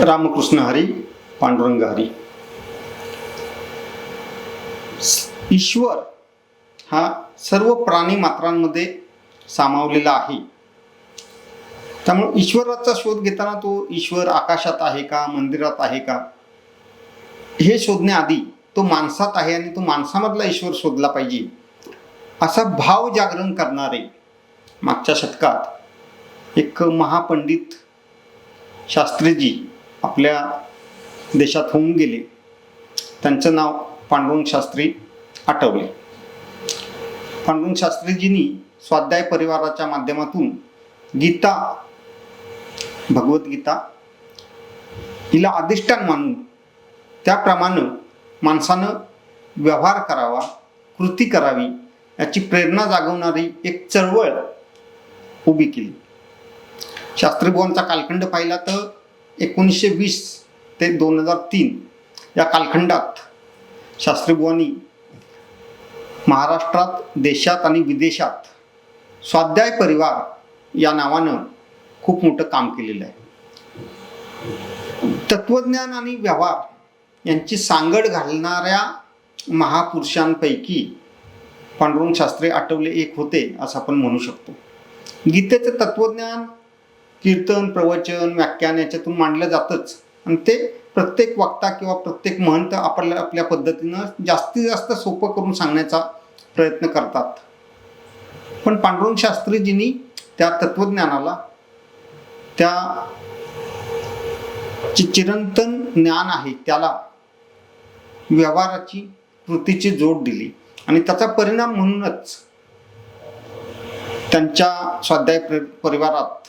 रामकृष्ण हरी पांडुरंग हरी. ईश्वर हा सर्व प्राणी मात्रांमध्ये सामावलेला आहे. त्यामुळे ईश्वराचा शोध घेताना तो ईश्वर आकाशात आहे का मंदिरात आहे का हे शोधण्याआधी तो माणसात आहे आणि तो माणसामधला ईश्वर शोधला पाहिजे असा भाव जागरण करणारे मागच्या शतकात एक महापंडित शास्त्रीजी आपल्या देशात होऊन गेले. त्यांचं नाव पांडुरंग शास्त्री आठवले. पांडुरंग शास्त्रीजींनी स्वाध्याय परिवाराच्या माध्यमातून गीता भगवद्गीता हिला अधिष्ठान मानून त्याप्रमाणे माणसानं व्यवहार करावा कृती करावी याची प्रेरणा जागवणारी एक चळवळ उभी केली. शास्त्रीबुवांचा कालखंड पाहिला तर एकोणीसशे वीस ते दोन हजार तीन या कालखंडात शास्त्रीबुवांनी महाराष्ट्रात देशात आणि विदेशात स्वाध्याय परिवार या नावानं खूप मोठं काम केलेलं आहे. तत्वज्ञान आणि व्यवहार यांची सांगड घालणाऱ्या महापुरुषांपैकी पांडुरंग शास्त्री आठवले एक होते असं आपण म्हणू शकतो. गीतेचं तत्वज्ञान कीर्तन प्रवचन व्याख्यान याच्यातून मांडलं जातंच. आणि ते प्रत्येक वक्ता किंवा प्रत्येक महंत आपल्या आपल्या पद्धतीनं जास्तीत जास्त सोपं करून सांगण्याचा प्रयत्न करतात. पण पांडुरंग शास्त्रीजींनी त्या तत्वज्ञानाला त्या चिरंतन ज्ञान आहे त्याला व्यवहाराची कृतीची जोड दिली. आणि त्याचा परिणाम म्हणूनच त्यांच्या स्वाध्याय परिवारात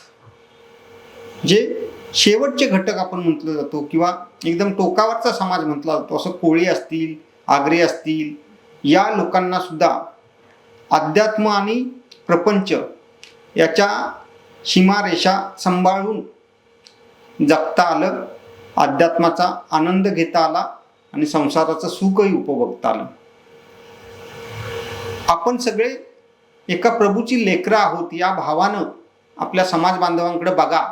जे शेवटचे घटक आपण म्हटलं जातो किंवा एकदम टोकावरचा समाज म्हटला जातो असं कोळी असतील आगरे असतील या लोकांना सुद्धा अध्यात्म आणि प्रपंच याच्या सीमारेषा सांभाळून जगता आलं अध्यात्माचा आनंद घेता आला आणि संसाराचं सुखही उपभोगता आलं. आपण सगळे एका प्रभूची लेकरं आहोत या भावानं आपल्या समाज बांधवांकडे बघा.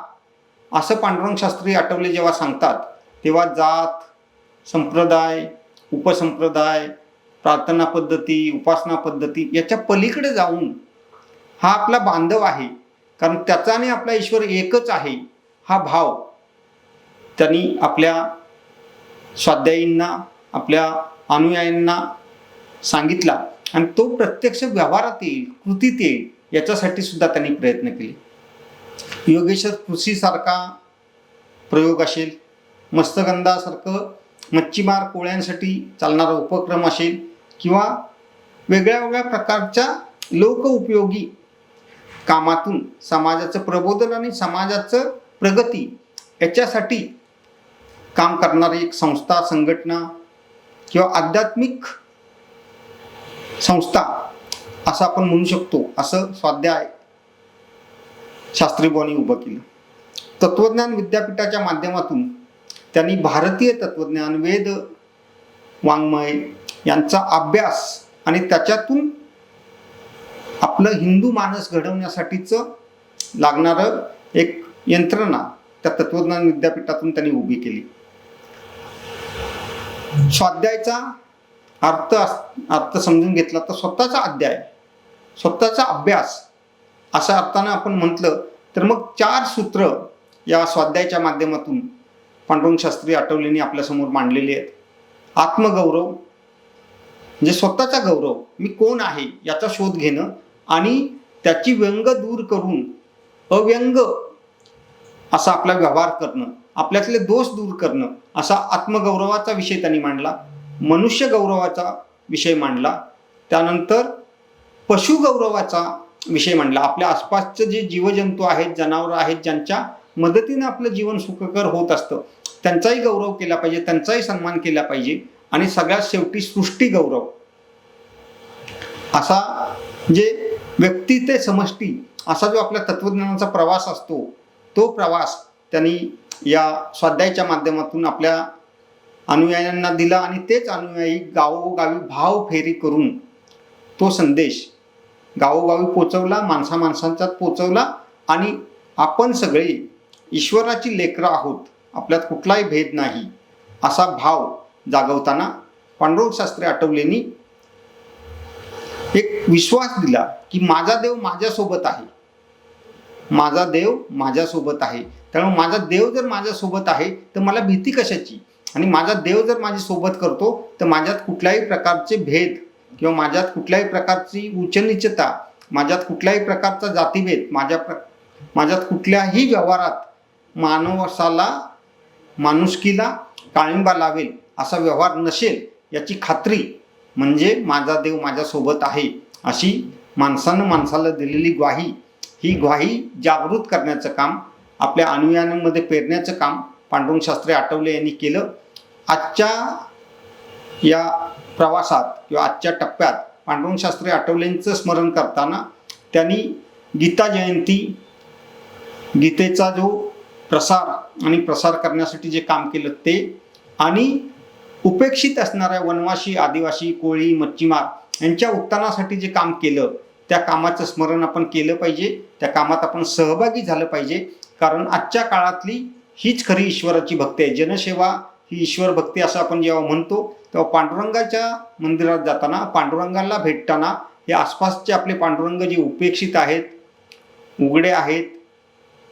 असं पांडुरंग शास्त्री आठवले जेव्हा सांगतात तेव्हा जात संप्रदाय उपसंप्रदाय प्रार्थना पद्धती उपासना पद्धती याच्या पलीकडे जाऊन हा आपला बांधव आहे. कारण त्याचा आणि आपला ईश्वर एकच आहे हा भाव. त्यांनी आपल्या स्वाध्यायींना आपल्या अनुयायांना सांगितला. आणि तो प्रत्यक्ष व्यवहारात येईल कृतीत येईल याच्यासाठी सुद्धा त्यांनी प्रयत्न केले. योगेश्वर कृषीसारखा प्रयोग असेल मस्तगंधासारखं मच्छीमार कोळ्यांसाठी चालणारा उपक्रम असेल किंवा वेगळ्या वेगळ्या प्रकारच्या लोकउपयोगी कामातून समाजाचं प्रबोधन आणि समाजाचं प्रगती याच्यासाठी काम करणारी एक संस्था संघटना किंवा आध्यात्मिक संस्था असं आपण म्हणू शकतो. असं स्वाध्याय. शास्त्रीबुवांनी उभं केलं. तत्वज्ञान विद्यापीठाच्या माध्यमातून त्यांनी भारतीय तत्वज्ञान वेद वाङ्मय यांचा अभ्यास आणि त्याच्यातून आपलं हिंदू मानस घडवण्यासाठीचं लागणारं एक यंत्रणा त्या तत्वज्ञान विद्यापीठातून त्यांनी उभी केली. स्वाध्यायचा अर्थ अस- अर्थ समजून घेतला तर स्वतःचा अध्याय स्वतःचा अभ्यास असं अर्थानं आपण म्हटलं तर मग चार सूत्र या स्वाध्यायाच्या माध्यमातून पांडुरंग शास्त्री आठवलेंनी आपल्यासमोर मांडलेली आहेत. आत्मगौरव म्हणजे स्वतःचा गौरव मी कोण आहे याचा शोध घेणं आणि त्याची व्यंग दूर करून अव्यंग असा आपला व्यवहार करणं आपल्यातले दोष दूर करणं असा आत्मगौरवाचा विषय त्यांनी मांडला मनुष्य गौरवाचा विषय मांडला. त्यानंतर पशुगौरवाचा विषय मांडला. आपल्या आसपासचे जे जीवजंतू आहेत जनावरं आहेत ज्यांच्या मदतीने आपलं जीवन सुखकर होत असतं त्यांचाही गौरव केला पाहिजे त्यांचाही सन्मान केला पाहिजे आणि सगळ्यात शेवटी सृष्टी गौरव. असा जे व्यक्ती ते समष्टी असा जो आपल्या तत्वज्ञानाचा प्रवास असतो तो प्रवास त्यांनी या स्वाध्यायाच्या माध्यमातून आपल्या अनुयायांना दिला आणि तेच अनुयायी गावोगावी भाव फेरी करून तो संदेश गावोगावी पोचवला माणसा माणसांच्यात पोचवला आणि आपण सगळे ईश्वराची लेकरं आहोत आपल्यात कुठलाही भेद नाही असा भाव जागवताना पांडुरंगशास्त्री आठवलेंनी एक विश्वास दिला की माझा देव माझ्यासोबत आहे. माझा देव माझ्यासोबत आहे. त्यामुळे माझा देव जर माझ्यासोबत आहे तर मला भीती कशाची? आणि माझा देव जर माझी सोबत करतो तर माझ्यात कुठल्याही प्रकारचे भेद किंवा माझ्यात कुठल्याही प्रकारची उच्चनीचता माझ्यात कुठल्याही प्रकारचा जातीभेद माझ्या प्र माझ्यात कुठल्याही व्यवहारात मानवासाला माणुसकीला काळिंबा लावेल असा व्यवहार नसेल याची खात्री म्हणजे माझा देव माझ्यासोबत आहे अशी माणसानं माणसाला दिलेली ग्वाही. ही ग्वाही जागृत करण्याचं काम आपल्या अनुयायांमध्ये पेरण्याचं काम पांडुरंग शास्त्री आठवले यांनी केलं. आजच्या या प्रवासात किंवा आजच्या टप्प्यात पांडुरंग शास्त्री आठवलेंचं स्मरण करताना त्यांनी गीता जयंती गीतेचा जो प्रसार आणि प्रसार करण्यासाठी जे काम केलं ते आणि उपेक्षित असणाऱ्या वनवासी आदिवासी कोळी मच्छीमार यांच्या उत्थानासाठी जे काम केलं त्या कामाचं स्मरण आपण केलं पाहिजे. त्या कामात आपण सहभागी झालं पाहिजे. कारण आजच्या काळातली हीच खरी ईश्वराची भक्ती आहे. जनसेवा ही ईश्वर भक्ती असं आपण जेव्हा म्हणतो तेव्हा पांडुरंगाच्या मंदिरात जाताना पांडुरंगाला भेटताना हे आसपासचे आपले पांडुरंग जे उपेक्षित आहेत उघडे आहेत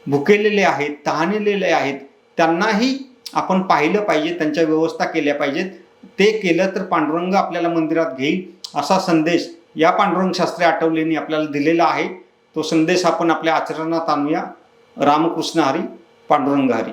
भुकेलेले आहेत तहानलेले आहेत त्यांनाही आपण पाहिलं पाहिजे त्यांच्या व्यवस्था केल्या पाहिजेत. ते केलं तर पांडुरंग आपल्याला मंदिरात घेईल असा संदेश या पांडुरंग शास्त्री आठवलेंनी आपल्याला दिलेला आहे. तो संदेश आपण आपल्या आचरणात आणूया. रामकृष्ण हरी पांडुरंग हरी.